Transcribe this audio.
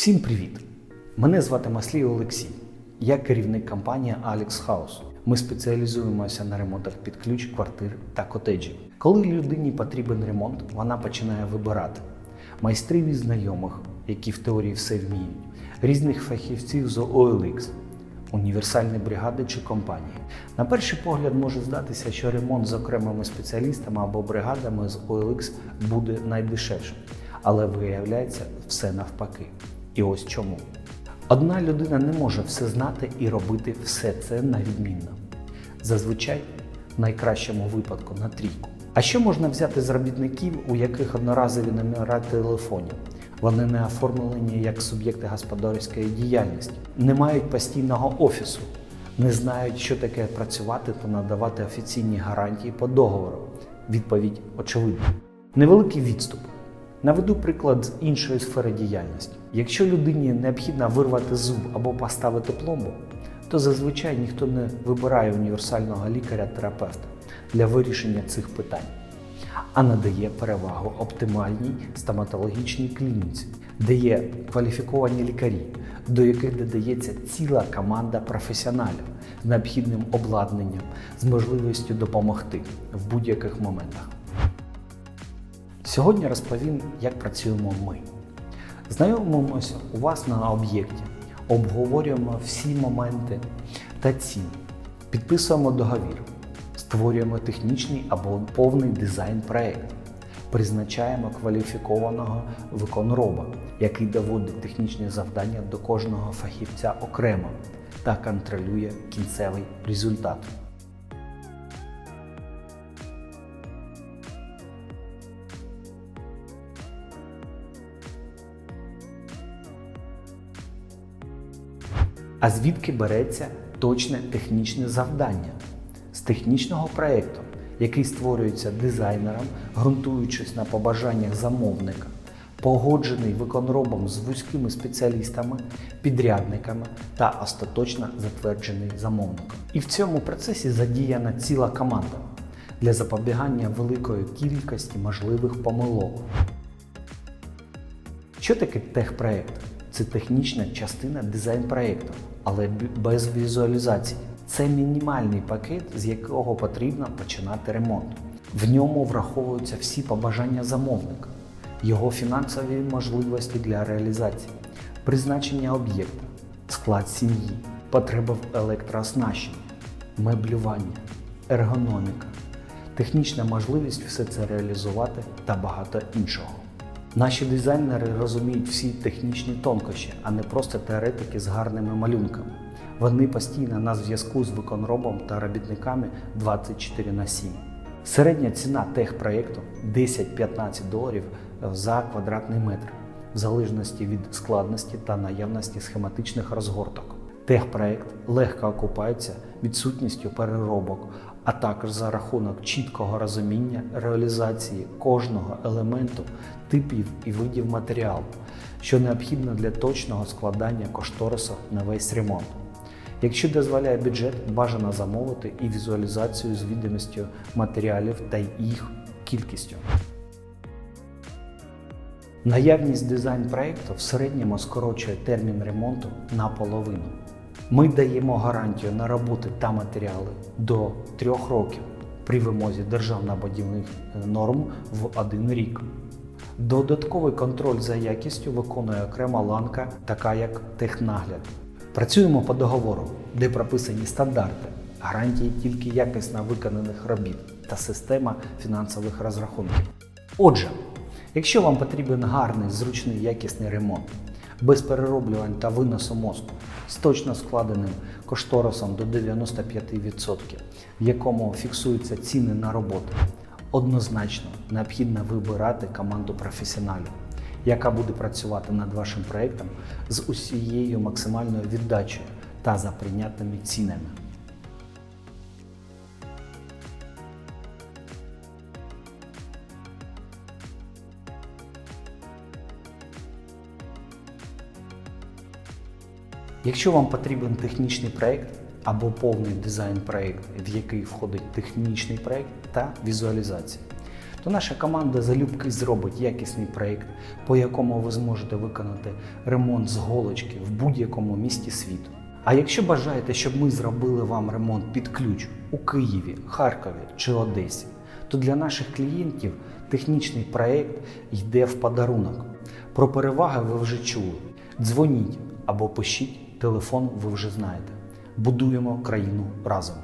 Всім привіт! Мене звати Маслій Олексій. Я керівник компанії Alex House. Ми спеціалізуємося на ремонтах під ключ, квартир та котеджів. Коли людині потрібен ремонт, вона починає вибирати майстрів і знайомих, які в теорії все вміють, різних фахівців з OLX, універсальні бригади чи компанії. На перший погляд може здатися, що ремонт з окремими спеціалістами або бригадами з OLX буде найдешевшим, але виявляється все навпаки. І ось чому. Одна людина не може все знати і робити все це на відмінно. Зазвичай, в найкращому випадку, на трійку. А що можна взяти з робітників, у яких одноразові номера телефонів? Вони не оформлені як суб'єкти господарської діяльності, не мають постійного офісу, не знають, що таке працювати та надавати офіційні гарантії по договору. Відповідь очевидна. Невеликий відступ. Наведу приклад з іншої сфери діяльності. Якщо людині необхідно вирвати зуб або поставити пломбу, то зазвичай ніхто не вибирає універсального лікаря-терапевта для вирішення цих питань, а надає перевагу оптимальній стоматологічній клініці, де є кваліфіковані лікарі, до яких додається ціла команда професіоналів з необхідним обладнанням, з можливістю допомогти в будь-яких моментах. Сьогодні розповім, як працюємо ми. Знайомимося у вас на об'єкті, обговорюємо всі моменти та ціни, підписуємо договір, створюємо технічний або повний дизайн проєкту, призначаємо кваліфікованого виконроба, який доводить технічні завдання до кожного фахівця окремо та контролює кінцевий результат. А звідки береться точне технічне завдання? З технічного проєкту, який створюється дизайнером, ґрунтуючись на побажаннях замовника, погоджений виконробом з вузькими спеціалістами, підрядниками та остаточно затверджений замовником. І в цьому процесі задіяна ціла команда для запобігання великої кількості можливих помилок. Що таке техпроект? Це технічна частина дизайн-проєкту, але без візуалізації. Це мінімальний пакет, з якого потрібно починати ремонт. В ньому враховуються всі побажання замовника, його фінансові можливості для реалізації, призначення об'єкта, склад сім'ї, потреба в електрооснащенні, меблювання, ергономіка, технічна можливість все це реалізувати та багато іншого. Наші дизайнери розуміють всі технічні тонкощі, а не просто теоретики з гарними малюнками. Вони постійно на зв'язку з виконробом та робітниками 24 на 7. Середня ціна техпроєкту 10-15 доларів за квадратний метр, в залежності від складності та наявності схематичних розгорток. Техпроект легко окупається відсутністю переробок, а також за рахунок чіткого розуміння реалізації кожного елементу, типів і видів матеріалу, що необхідно для точного складання кошторису на весь ремонт. Якщо дозволяє бюджет, бажано замовити і візуалізацію з відомістю матеріалів та їх кількістю. Наявність дизайн проєкту в середньому скорочує термін ремонту наполовину. Ми даємо гарантію на роботи та матеріали до трьох років при вимозі державно-будівних норм в один рік. Додатковий контроль за якістю виконує окрема ланка, така як технагляд. Працюємо по договору, де прописані стандарти, гарантії тільки якісно виконаних робіт та система фінансових розрахунків. Отже, якщо вам потрібен гарний, зручний, якісний ремонт, без перероблювань та виносу мозку, з точно складеним кошторисом до 95%, в якому фіксуються ціни на роботу. однозначно необхідно вибирати команду професіоналів, яка буде працювати над вашим проєктом з усією максимальною віддачею та за прийнятними цінами. Якщо вам потрібен технічний проєкт або повний дизайн проєкт, в який входить технічний проєкт та візуалізація, то наша команда залюбки зробить якісний проєкт, по якому ви зможете виконати ремонт з голочки в будь-якому місті світу. А якщо бажаєте, щоб ми зробили вам ремонт під ключ у Києві, Харкові чи Одесі, то для наших клієнтів технічний проєкт йде в подарунок. Про переваги ви вже чули. Дзвоніть або пишіть, телефон ви вже знаєте. Будуємо країну разом.